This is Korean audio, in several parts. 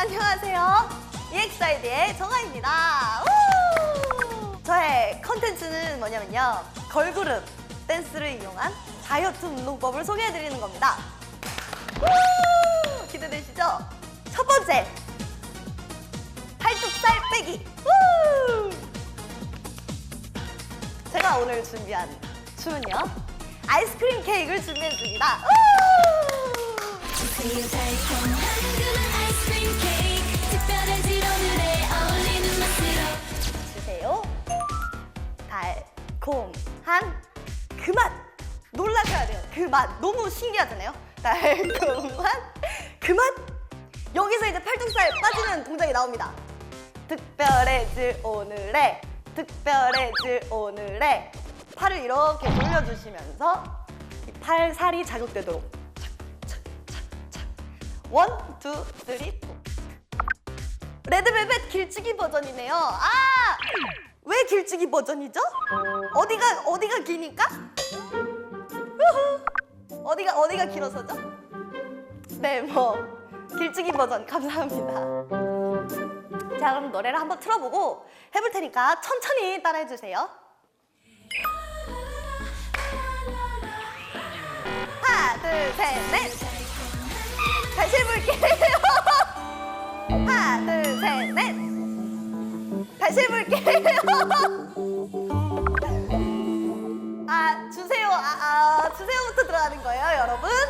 안녕하세요. EXID의 정아입니다. 우! 저의 컨텐츠는 뭐냐면요. 걸그룹 댄스를 이용한 다이어트 운동법을 소개해드리는 겁니다. 우! 기대되시죠? 첫 번째. 팔뚝살 빼기. 우! 제가 오늘 준비한 춤은요. 아이스크림 케이크를 준비했습니다. 우! 달콤한 그 맛. 놀라셔야 돼요. 그 맛. 너무 신기하잖아요. 달콤한 그 맛. 여기서 이제 팔뚝살 빠지는 동작이 나옵니다. 특별해질 오늘의 특별해질 오늘의 팔을 이렇게 돌려주시면서 이 팔살이 자극되도록 착착착착 원, 투, 쓰리, 포. 레드벨벳 길쭉이 버전이네요. 아! 왜 길쭉이 버전이죠? 어디가 어디가 기니까? 어디가 어디가 길어서죠? 네, 뭐 길쭉이 버전 감사합니다. 자, 그럼 노래를 한번 틀어보고 해볼 테니까 천천히 따라해 주세요. 하나, 둘, 셋, 넷. 다시 해볼게요. 하나, 둘, 셋, 넷. 다시 해볼게요. 아, 주세요. 아, 아, 주세요부터 들어가는 거예요, 여러분.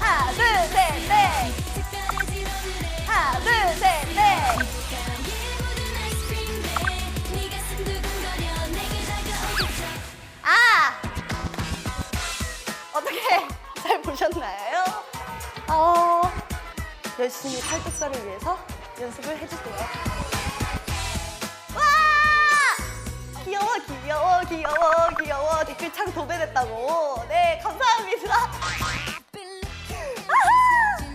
하나, 둘, 셋, 넷. 하나, 둘, 셋, 넷. 아! 어떻게 잘 보셨나요? 어, 열심히 팔뚝살을 위해서 연습을 해줄게요. 와! 귀여워, 귀여워, 귀여워, 귀여워. 댓글 창 도배됐다고.